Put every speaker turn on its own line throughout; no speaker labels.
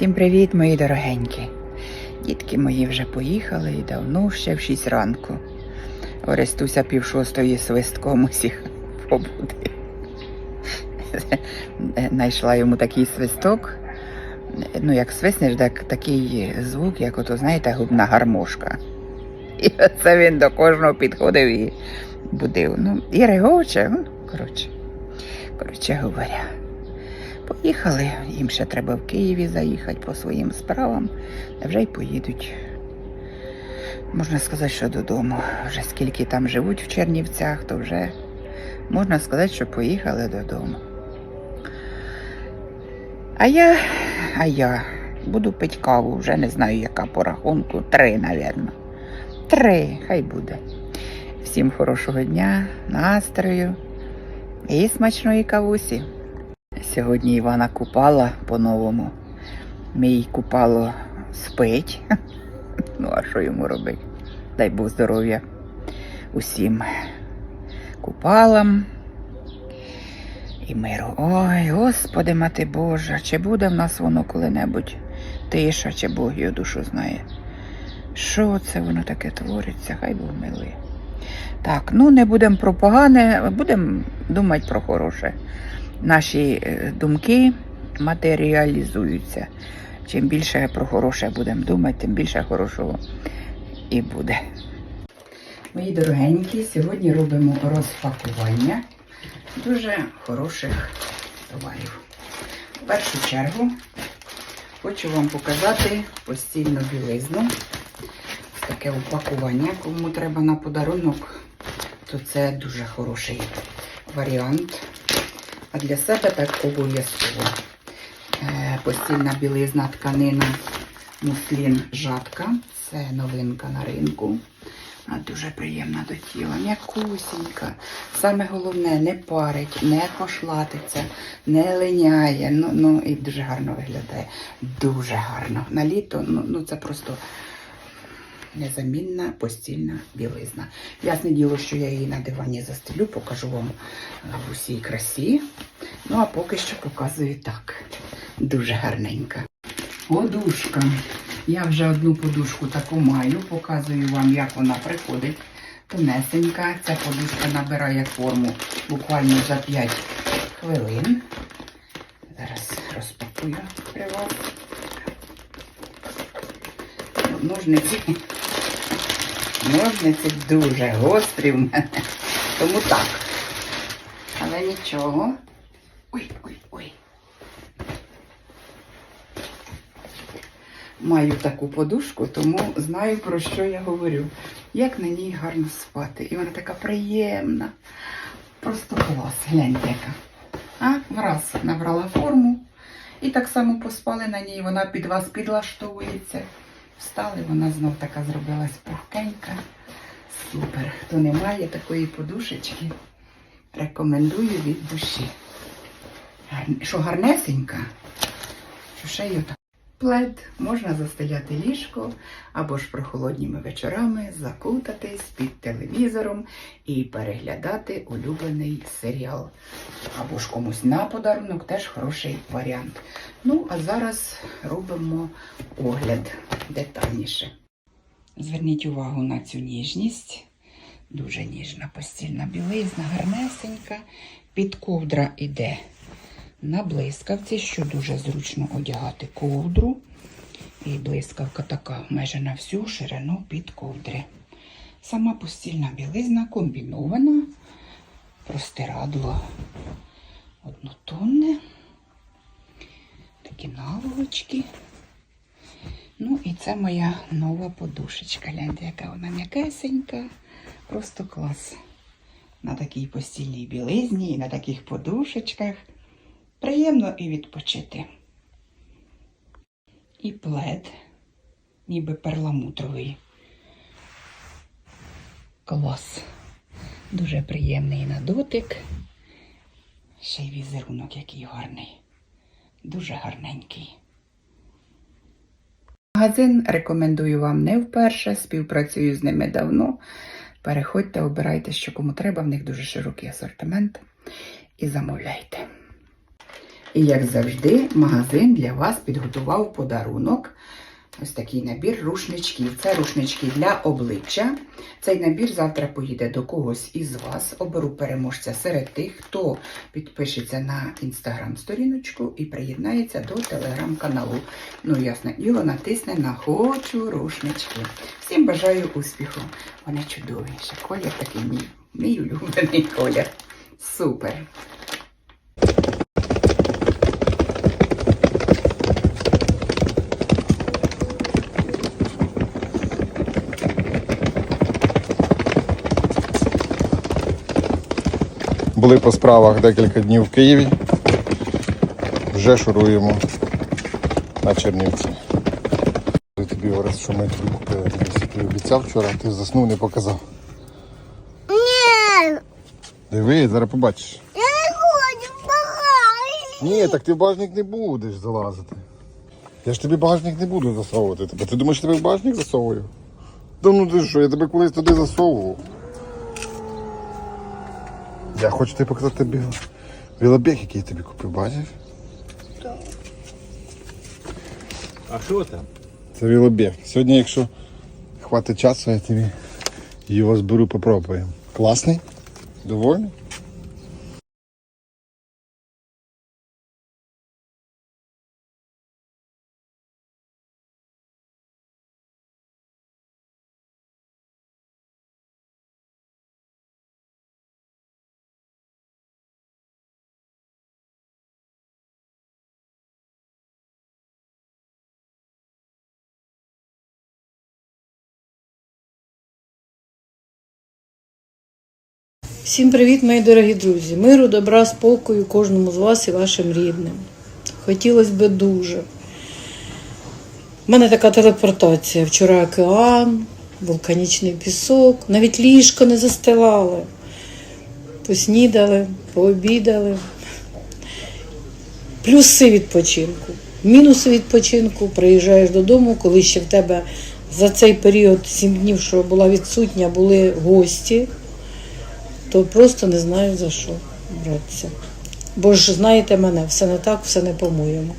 Всім привіт, мої дорогенькі. Дітки мої вже поїхали і давно ще в 6 ранку. Орестуся пів шостої свистком усіх побуди. Найшла йому такий свисток. Ну, як свиснеш, так такий звук, як ото, знаєте, губна гармошка. І оце він до кожного підходив і будив. Ну, і регоче, ну, коротше, коротше говоря. Поїхали, їм ще треба в Києві заїхати по своїм справам, вже й поїдуть. Можна сказати, що додому. Вже скільки там живуть в Чернівцях, то вже можна сказати, що поїхали додому. А я, а я буду пити каву, вже не знаю, яка по рахунку. Три, напевно. Три, хай буде. Всім хорошого дня, настрою і смачної кавусі. Сьогодні Івана купала по-новому. Мій купало спить. Ну, а що йому робити? Дай Бог здоров'я усім купалам і миру. Ой, Господи, мати Божа, чи буде в нас воно коли-небудь тиша, чи Бог його душу знає. Що це воно таке твориться? Хай Бог милує. Так, ну не будемо про погане, будемо думати про хороше наші е, думки матеріалізуються. Чим більше про хороше будемо думати, тим більше хорошого і буде. Мої дорогенькі, сьогодні робимо розпакування дуже хороших товарів. В першу чергу хочу вам показати постільну білизну. Таке упакування, кому треба на подарунок, то це дуже хороший варіант. А для себе так обов'язково. Е, Постільна білизна тканина муслін жатка. Це новинка на ринку. Вона дуже приємна до тіла, м'якусінька. Саме головне, не парить, не пошлатиться, не линяє. Ну, ну і дуже гарно виглядає. Дуже гарно. На літо, ну, ну це просто незамінна постільна білизна. Ясне діло, що я її на дивані застелю, покажу вам в усій красі. Ну, а поки що показую так. Дуже гарненька. Подушка. Я вже одну подушку таку маю, показую вам, як вона приходить. Тонесенька. Ця подушка набирає форму буквально за 5 хвилин. Зараз розпакую при вас. Ножниці. Ножниці дуже гострі в мене. Тому так. Але нічого. Ой, ой, ой. Маю таку подушку, тому знаю, про що я говорю. Як на ній гарно спати. І вона така приємна. Просто клас. Гляньте яка. А, враз набрала форму. І так само поспали на ній, вона під вас підлаштовується. Встали, вона знов така зробилась пухкенька. Супер. Хто не має такої подушечки, рекомендую від душі. Що гарнесенька, що ще й отак. Плед можна застеляти ліжко або ж прохолодніми вечорами закутатись під телевізором і переглядати улюблений серіал. Або ж комусь на подарунок теж хороший варіант. Ну, а зараз робимо огляд детальніше. Зверніть увагу на цю ніжність. Дуже ніжна постільна білизна, гарнесенька. Під ковдра іде на блискавці, що дуже зручно одягати ковдру. І блискавка така майже на всю ширину під ковдри. Сама постільна білизна комбінована, простирадло однотонне, такі наволочки. Ну і це моя нова подушечка. Гляньте, яка вона м'якесенька. Просто клас. На такій постільній білизні і на таких подушечках. Приємно і відпочити. І плед, ніби перламутровий. Клас. Дуже приємний на дотик. Ще й візерунок який гарний. Дуже гарненький. Магазин рекомендую вам не вперше, співпрацюю з ними давно. Переходьте, обирайте, що кому треба, в них дуже широкий асортимент і замовляйте. І як завжди, магазин для вас підготував подарунок. Ось такий набір рушничків. Це рушнички для обличчя. Цей набір завтра поїде до когось із вас. Оберу переможця серед тих, хто підпишеться на інстаграм-сторіночку і приєднається до телеграм-каналу. Ну, ясне діло, натисне на хочу рушнички. Всім бажаю успіху. Вони чудові. Ще колір такий мій, мій улюблений колір. Супер.
Були по справах декілька днів в Києві. Вже шуруємо на Чернівці. Тобі говорив, що ми тобі купили. Я тобі обіцяв вчора, ти заснув, не показав.
Ні,
Диви, зараз побачиш.
я не хочу в багажник.
Ні, так ти в багажник не будеш залазити. Я ж тобі в багажник не буду засовувати тебе. Ти думаєш, я тебе в багажник засовую? Да ну ти що, я тебе колись туди засовував. Я хочу тобі показати біло... білобіг, який я тобі купив, бачиш?
А що там?
Це білобіг. Сьогодні, якщо хватить часу, я тобі його зберу, попробуємо. Класний? Довольний?
Всім привіт, мої дорогі друзі! Миру, добра, спокою кожному з вас і вашим рідним. Хотілося би дуже. У мене така телепортація. Вчора океан, вулканічний пісок, навіть ліжко не застилали. Поснідали, пообідали. Плюси відпочинку. Мінуси відпочинку. Приїжджаєш додому, коли ще в тебе за цей період сім днів, що була відсутня, були гості то просто не знаю за що братися. Бо ж знаєте мене, все не так, все не по-моєму.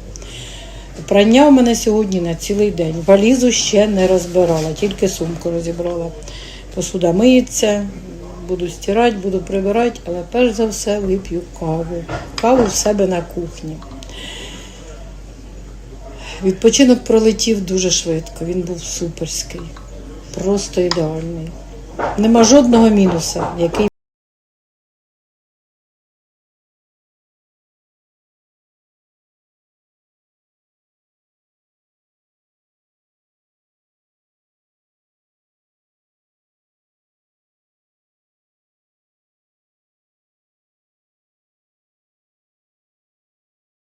Прання у мене сьогодні на цілий день. Валізу ще не розбирала, тільки сумку розібрала. Посуда миється, буду стирати, буду прибирати, але перш за все вип'ю каву. Каву в себе на кухні. Відпочинок пролетів дуже швидко, він був суперський, просто ідеальний. Нема жодного мінуса, який